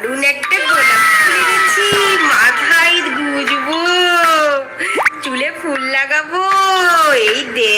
দারুণ একটা গোলাপ ফুল এনেছি। মাথায় গুজবো। চুলে ফুল লাগাবো। এই দেখ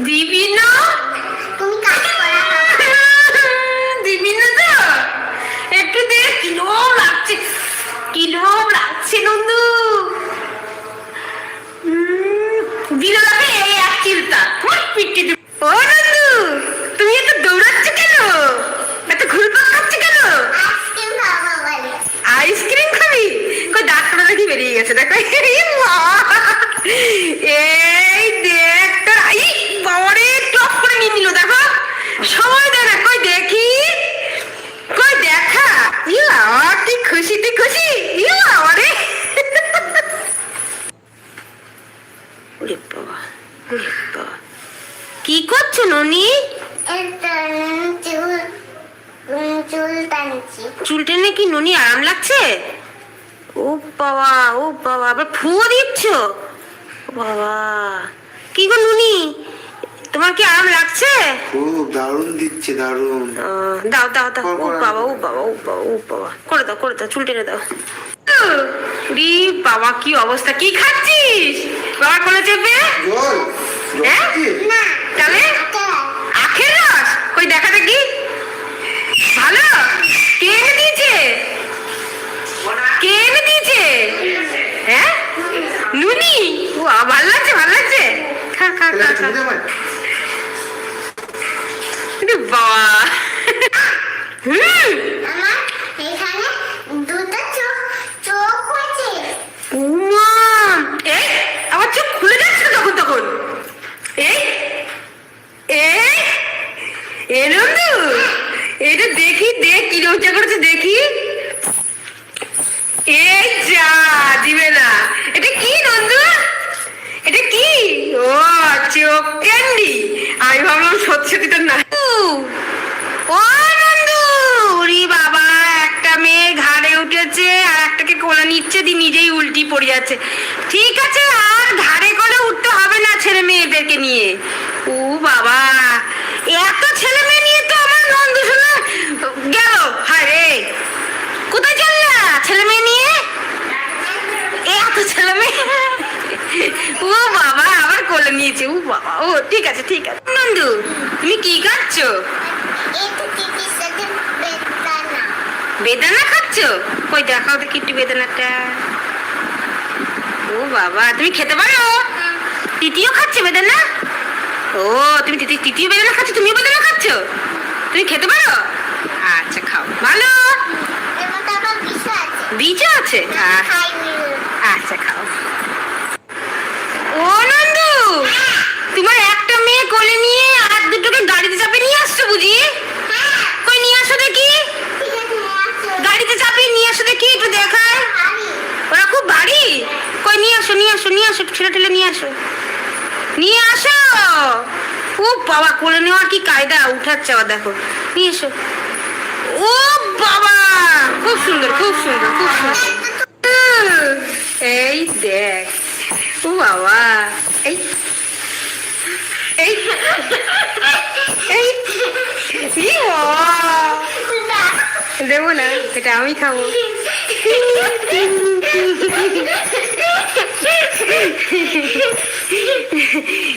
দিবি না দিবি না তো একটু দে কিলো লাগছে কিলো লাগছে নন্দু। উম, দিল লাগে এই এক চিন্তা পিটি ও নন্দু তুমি এত দৌড়াচ্ছ কেন? এত ঘুরপাক খাচ্ছ কেন? আইসক্রিম খাবি? কই দাঁতটা দেখি বেরিয়ে গেছে দেখো এই মা! এই দেখ তোর আই বাবারে টপ করে নিয়ে নিল দেখো সময় দে না কই দেখি কই দেখা ইয়া কি খুশি তুই খুশি ইয়া বাবারে ওরে বাবা ওরে বাবা কি ননি চুল টেনে কি ননি আরাম লাগছে? ও বাবা ও বাবা আবার ফুয়ো দিচ্ছ? বাবা। কি গো নুনি? তোমার কি আরাম লাগছে? খুব দারুণ দিচ্ছে দারুণ। দাও দাও দাও। ও বাবা ও বাবা ও বাবা ও বাবা। করে দাও করে দাও চুল টেনে দাও। রি বাবা কি অবস্থা? কি খাচ্ছিস? বাবা কোলে চেপে? হ্যাঁ? না তাহলে? রস কই দেখা দেখি। ভালো? কে এনে দিয়েছে? কে এনে দিয়েছে? হ্যাঁ? নুনি ও, ভালো লাগছে ভালো লাগছে। খা খা খা খা। বাবা। হুম আমার এখানে দুটো চোখ চোখ হয়েছে উমা এই আমার চোখ খুলে যাচ্ছে তখন তখন এই এই এ এটা দেখি, দেখ কি রোজা করেছে, দেখি। এই যা, দিবে না। এটা কি নন্দু এটা কি? ও, চোখ ক্যান্ডি। আমি ভাবলাম সত্যি সত্যি না। ও নন্দু ওরে বাবা, একটা মেয়ে ঘাড়ে উঠেছে আর একটাকে কোলে নিচ্ছে দি নিজেই উল্টি পড়ে যাচ্ছে। ঠিক আছে, আর ঘাড়ে করে উঠতে হবে না ছেলে মেয়েদেরকে নিয়ে। ও বাবা, এত ছেলে মেয়ে নিয়ে তো আমার নন্দু শোনা গেল হায় রে কোথায় চললা? ছেলে মেয়ে নিয়ে? এত ছেলে মেয়ে। ও বাবা, আবার কোলে নিয়েছে। ও বাবা, ও, ঠিক আছে ঠিক আছে। নন্দু, তুমি কি খাচ্ছো? বেদানা খাচ্ছ? কই, দেখাও দেখি একটু বেদানাটা। ও বাবা, তুমি খেতে পারো? তৃতীয় খাচ্ছে বেদানা? ও, তুমি তৃতীয় তৃতীয় বেদানা খাচ্ছ? তুমিও বেদানা খাচ্ছ? তুমি খেতে পারো আচ্ছা খাও ভালো এর মধ্যে আবার বিষ আছে আছে? আচ্ছা ও, নন্দু! তোমার একটা মেয়ে কোলে নিয়ে আর দুটোকে গাড়িতে চাপে নিয়ে আসছো বুঝি? কই, নিয়ে আসো দেখি। গাড়িতে চাপিয়ে নিয়ে আসো দেখি, একটু দেখায় ওরা খুব ভারী। কই, নিয়ে আসো নিয়ে আসো নিয়ে আসো ছেলে ঠেলে নিয়ে আসো। নিয়ে আসো! ও বাবা, কোলে নেওয়ার কি কায়দা? উঠাচ্ছে আবার দেখো। নিয়ে এসো। ও বাবা খুব সুন্দর খুব সুন্দর খুব সুন্দর। এই দেখ, ও বাবা, এই এই এই দেবো না, এটা আমি খাব।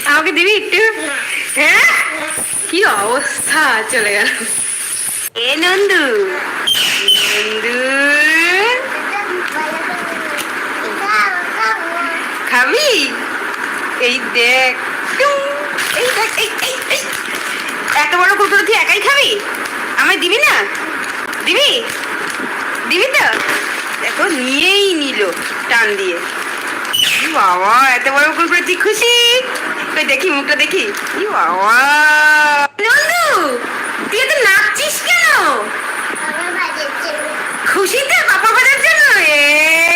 আমাকে দিবি একটু? হ্যাঁ? কি অবস্থা? চলে গেল। এ নন্দু। নন্দু খাবি এই দেখ এই দেখ এই এই এই। এত বড় কুকুর তুই একাই খাবি? আমায় দিবি না? দিবি? দিবি তো? দেখো নিয়েই নিল টান দিয়ে। বাবা এত বড় কুকুর তুই খুশি? দেখি মুখটা দেখি। বাবা নন্দু তুই এত নাচছিস কেন খুশিতে পাপা বাজার জন্য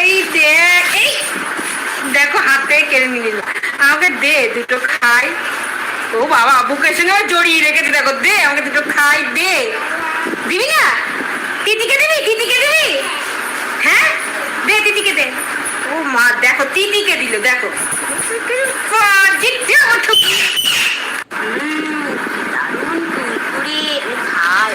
এই দেখ এই দেখো হাতে কেড়ে নিয়ে নিল আমাকে দে দুটো খাই। ও বাবা বুকের সঙ্গে জড়িয়ে রেখেছে দেখো দে আমাকে দুটো খাই দে। দিবি না? তিতিকে দিবি? তিতিকে দিবি? হ্যাঁ? দে তিতিকে দে। ও মা দেখো তিতিকে দিল দেখো। বাহ, জিততে আমার ঠুক- উম, দারুণ কুরকুরে, আমি খাই।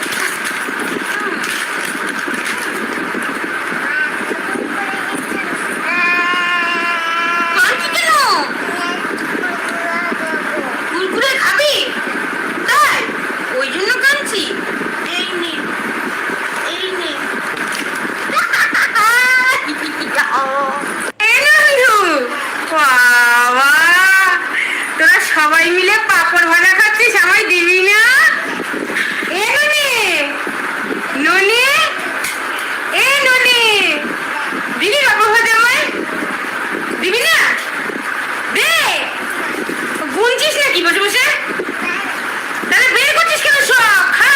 কাঁদছি কেন কুরকুরে খাবি তাই ওই জন্য কাঁদছি এই নে এই নে এই নন্দু, বাবা, তোরা সবাই মিলে পাপড় ভাজা খাচ্ছিস আমায় দিবি না এ ননি ননি এ ননি দিবি পাপড় ভাজা আমায় দিবি না দে নাকি বসে বসে? তাহলে বের কেন সব? খা।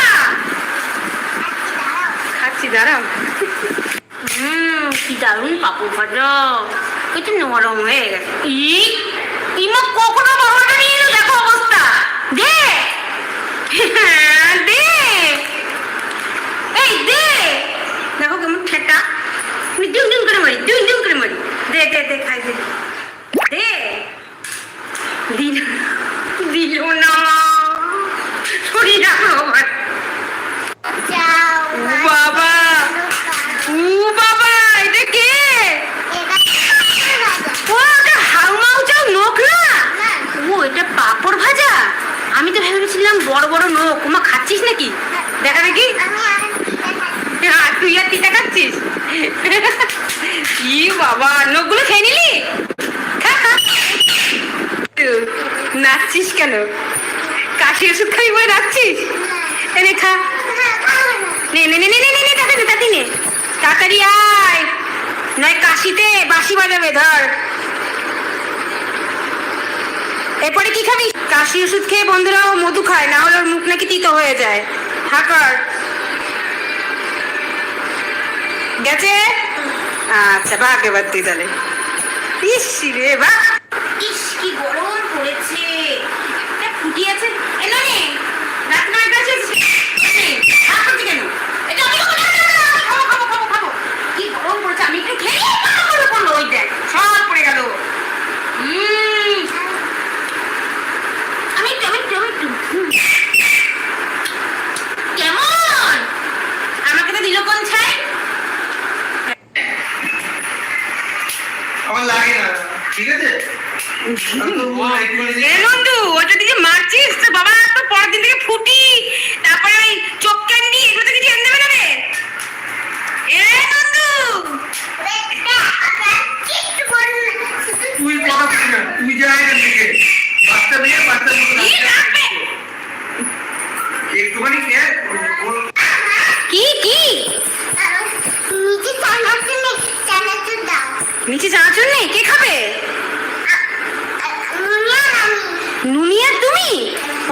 খাচ্ছি, দাঁড়াও। হুম, কি দারুণ পাপড় ভাজা। একটু নরম হয়ে গেছে। ই, ইমা কখনো বাবাটা নিয়ে দেখো অবস্থা। দে। দে। এই, দে। দেখো কেমন ঠেটা ডিম ডিম করে মারি ডিম ডিম করে মারি। দে দে দে, খাই, দে দিল দিল না শরীর রাখো আবার ও বাবা ও বাবা এটা কে ও এটা হাউমাউ চাও নোক না ও এটা পাপড় ভাজা আমি তো ভেবেছিলাম বড় বড় নোক ওমা খাচ্ছিস নাকি? দেখা দেখি? হ্যাঁ, তুই আর তিতা খাচ্ছিস বাবা নখগুলো খেয়ে নিলি? নাচছিস কেন? কাশি ওষুধ খাবি বলে নাচছিস? এনে খা। নে নে নে নে নে নে তাড়াতাড়ি নে। তাড়াতাড়ি আয়। নয় কাশিতে বাঁশি বাজাবে ধর। এরপরে কি খাবি? কাশি ওষুধ খেয়ে বন্ধুরাও মধু খায়, না হলে ওর মুখ নাকি তিতো হয়ে যায়। হাকার গেছে? আচ্ছা এবার তুই তাহলে। ইস রে বা ইস, কি গরম পড়েছে এটা ফুটি আছে এলো নে রাত নয়টা আছে হাত করছি কেন এটা আমি খাব, না, না, না, আমি খাব, খাব, খাব, খাব। কি গরম পড়েছে আমি একটু খেয়ে নিই, পাকা করে পড়ল ওই দেখ সব পড়ে গেল উম। আমি একটু আমি একটু আমি একটু হুম। কেমন আমাকে তো দিল কোন ছাই আমার লাগে না ঠিক আছে আমি তো বলব একটুখানি এ নন্দু ওটা দিকে মারছিস তো বাবা তো পরের দিন থেকে ফুটি তারপরে ওই চোখ ক্যান্ডি এগুলো থেকে কিছু এনে দেবে না রে এ নন্দু তুই কথা বলিস না তুই যা এখান থেকে বাচ্চা মেয়ে বাচ্চার মতো কি রাখবে? একটুখানি কে কি কি নিচে চানাচুর নেই চানাচুর দাও নিচে চানাচুর নেই কে খাবে নুনিয়া আমি নুনিয়া তুমি ও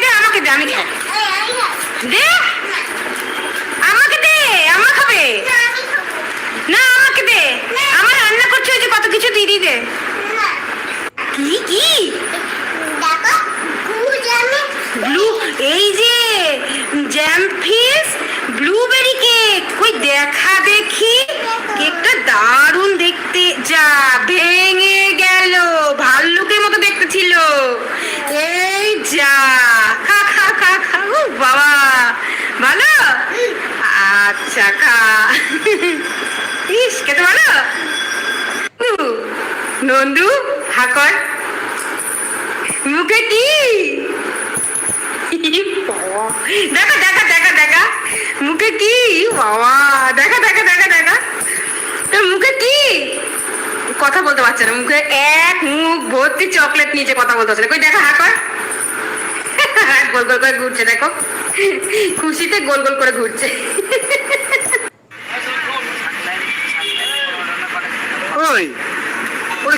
দে আমাকে দে আমি দে। আমাকে দে আমার খাবে। না আমাকে দে। আমার রান্না করছে যে কত কিছু দিদি দে। কি কি? ব্লু এই যে জ্যাম ফিস ব্লুবেরি কেক কই দেখা দেখি। কেকটা দারুণ দেখতে। যা ভেঙে গেল। ভাল্লুকের মতো দেখতে ছিল। এই যা। আচ্ছা খা ইস, খেতে ভালো? নন্দু, হাকর, মুখে কি? দেখা দেখা দেখা দেখা। মুখে কি? বাবা, দেখা দেখা দেখা দেখা। তোর মুখে কি? কথা বলতে পারছে না। মুখে এক মুখ ভর্তি চকলেট নিচে কথা বলতে পারছে না। কই, দেখা, হাকর? গোল গোল করে ঘুরছে, দেখো। খুশিতে গোল গোল করে ঘুরছে ওই ওটা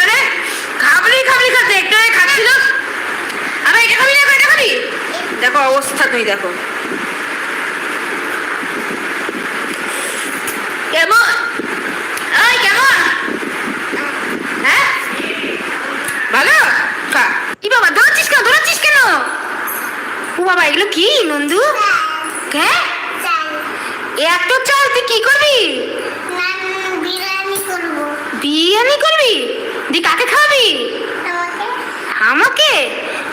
মানে খাবলি খাবলি খাচ্ছে একটু খাচ্ছিল। আবার এটা খাবি না এটা খাবি? দেখো অবস্থা তুমি দেখো। কেমন? ওই কেমন? হ্যাঁ? ভালো? খা। কি বাবা কেন? ও বাবা এগুলো কি নন্দু? হ্যাঁ এত চাল তুই কি করবি। বিরিয়ানি করবি? দি কাকে তোমাকে আমাকে।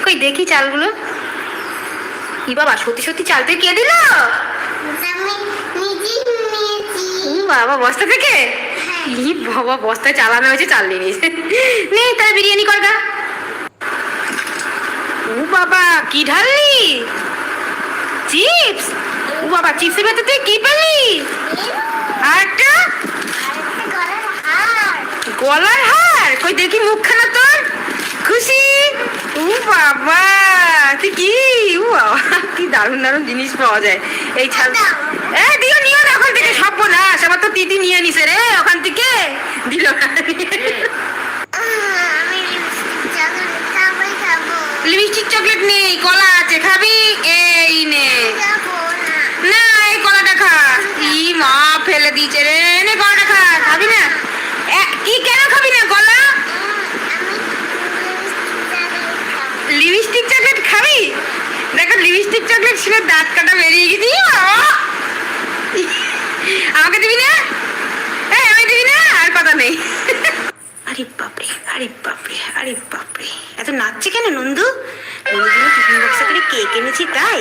কই দেখি চালগুলো। কি বাবা সত্যি সত্যি চালতে কে দিল? বাবা বস্তা থেকে? ই বাবা বস্তায় চালানো হয়েছে চাল নিয়ে নিয়েছে। নে তাহলে বিরিয়ানি কর গা। ও বাবা কি ঢাললি? চিপস? ও বাবা চিপসের ভেতর তুই কি পেলি? আরেকটা? গলার হার? হার কই দেখি মুখখানা তোর? খুশি? ও বাবা তুই কি? ও বাবা কি দারুণ দারুণ জিনিস পাওয়া যায়। এই ছাল এ দিও নিও না ওখান থেকে সব না আমার তো তিতি নিয়ে নিছে রে ওখান থেকে। দিল লিপস্টিক চকলেট নেই কলা আছে খাবি? এই না। না। এই কলাটা খা। ই মা ফেলে দিয়েছে রে। নে কলাটা খা খাবি না এ, কি কেন খাবি না কলা আমি লিপস্টিক লিপস্টিক চকলেট খাব চকলেট খাবি দেখো লিপস্টিক চকলেট ছিল দাঁত কাটা বেরিয়ে গেছি আমাকে দিবি না এই আমি দিবি না আর কথা নেই আরে বাপরে আরে বাপরে আরে বাপরে এত নাচছে কেন নন্দু নন্দুর টিফিন বক্সে করে কেক এনেছি তাই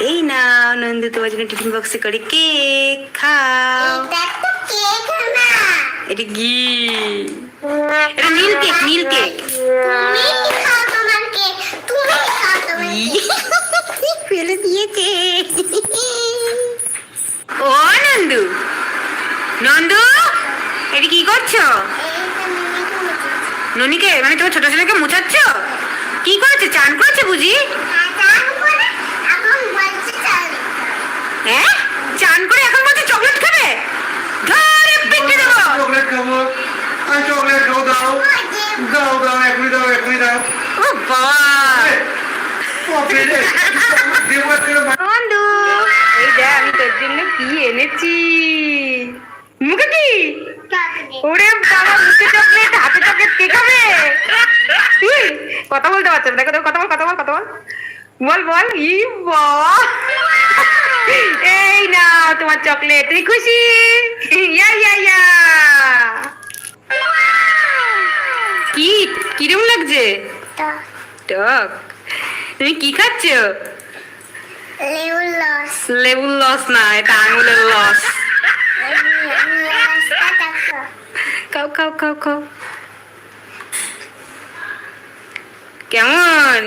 এই না নন্দু তোমার জন্য টিফিন বক্সে করে কেক খাও এটা তো এটা নীল কেক নীল কেক তুমি খাও তোমার কেক তুমি খাও তোমার কেক ফেলে দিয়েছে ও নন্দু নন্দু এটা কি করছ ননিকে মানে তোমার ছোট ছেলেকে মুছাচ্ছ কি করেছে চান করেছে বুঝি চান করে এখন বলছে হ্যাঁ চান করে এখন বলছে চকলেট খাবে ধরে পেটে দেবো চকলেট খাব চকলেট খাব দাও দাও দাও এখনই দাও এখনই দাও ও বাবা আমি তোর জন্য কি এনেছি? মুখে কি? ওরে বাবা মুখে চকলেট হাতে চকলেট কে খাবে? কথা বলতে পারছ না। দেখো কথা বল কথা বল কথা বল। বল বল। ই এই না তোমার চকলেট তুই খুশি? ইয়া ইয়া ইয়া। কি? কিরম লাগছে? টক। তুমি কি খাচ্ছ? লেবুর লস না এটা আঙুলের লস। খাও খাও খাও খাও। কেমন?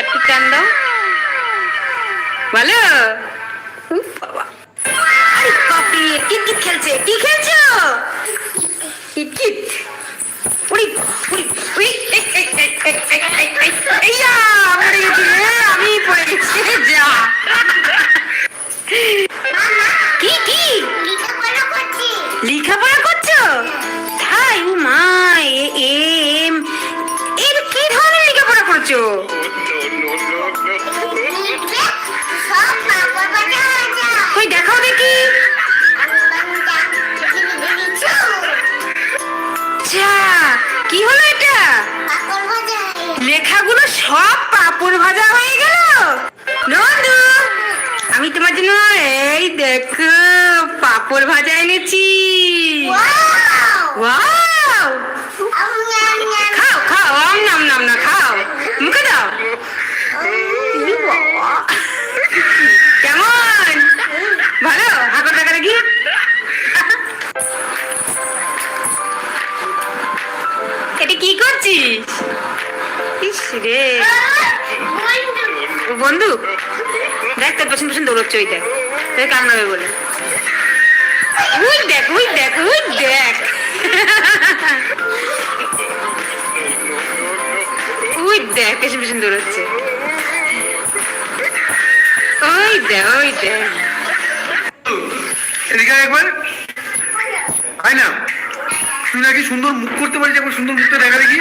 একটু টান দাও। ভালো? খেলছে। কি খেলছো? কিতকিত উড়ি দেখ তোর পেছন দৌড়চ্ছে ওই দেখ তোর কামড়াবে বলে। উই দেখ উই দেখ উই দেখ। ওই দেখ পেছন পেছন দৌড়চ্ছে। ওই দেখ ওই দেখ। এদিকে একবার। আয় না। তুই নাকি সুন্দর মুখ করতে পারিস একবার সুন্দর মুখটা দেখা দেখি।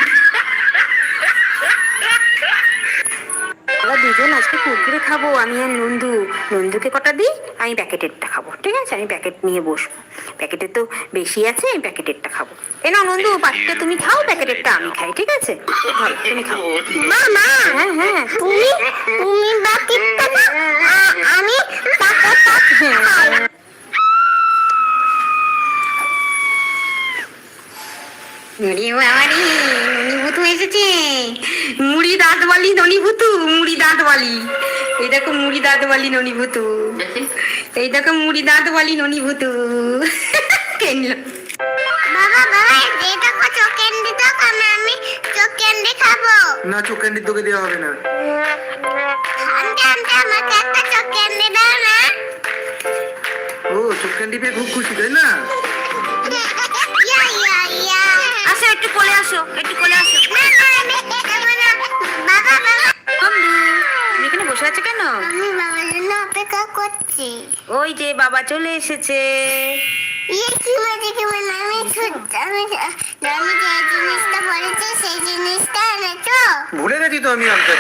দুজন আজকে কুরকুরে খাব, আমি আর নন্দু। নন্দুকে কটা দিই? আমি প্যাকেটেরটা খাব, ঠিক আছে? আমি প্যাকেট নিয়ে বসবো। প্যাকেটে তো বেশি আছে, আমি প্যাকেটেরটা খাব। এ না নন্দু পাটিটা তুমি খাও, প্যাকেটেরটা আমি খাই, ঠিক আছে? ভালো, তুমি মা মা হ্যাঁ হ্যাঁ তুমি তুমি আমি প্যাকেটটা মুড়ি বাবারি ননিভূতু এসেছে। মুড়ি দাঁতওয়ালি ননিভূতু মুড়ি দাঁতওয়ালি এই দেখো মুড়ি দাঁতওয়ালি ননিভূতু এই দেখো মুড়ি দাঁতওয়ালি ননিভূতু কেনলো? বাবা বাবা যেটা কো চোখ ক্যান্ডি দাও আমি আমি চোখ ক্যান্ডি খাব। না চোখ ক্যান্ডি তোকে দেওয়া হবে না। আন্টি আন্টি আমাকে একটা চোখ ক্যান্ডি দাও না। ও চোখ ক্যান্ডি পেয়ে খুব খুশি তাই না? কোলে আসো, একটু কোলে আসো। এখানে বসে আছো কেন? আমি বাবার অপেক্ষা করছি ওই যে বাবা চলে এসেছে। ইয়ে কি মজা কি মজা আমি সেই জিনিসটা এনেছো ভুলে গেছি তো আমি আনতে।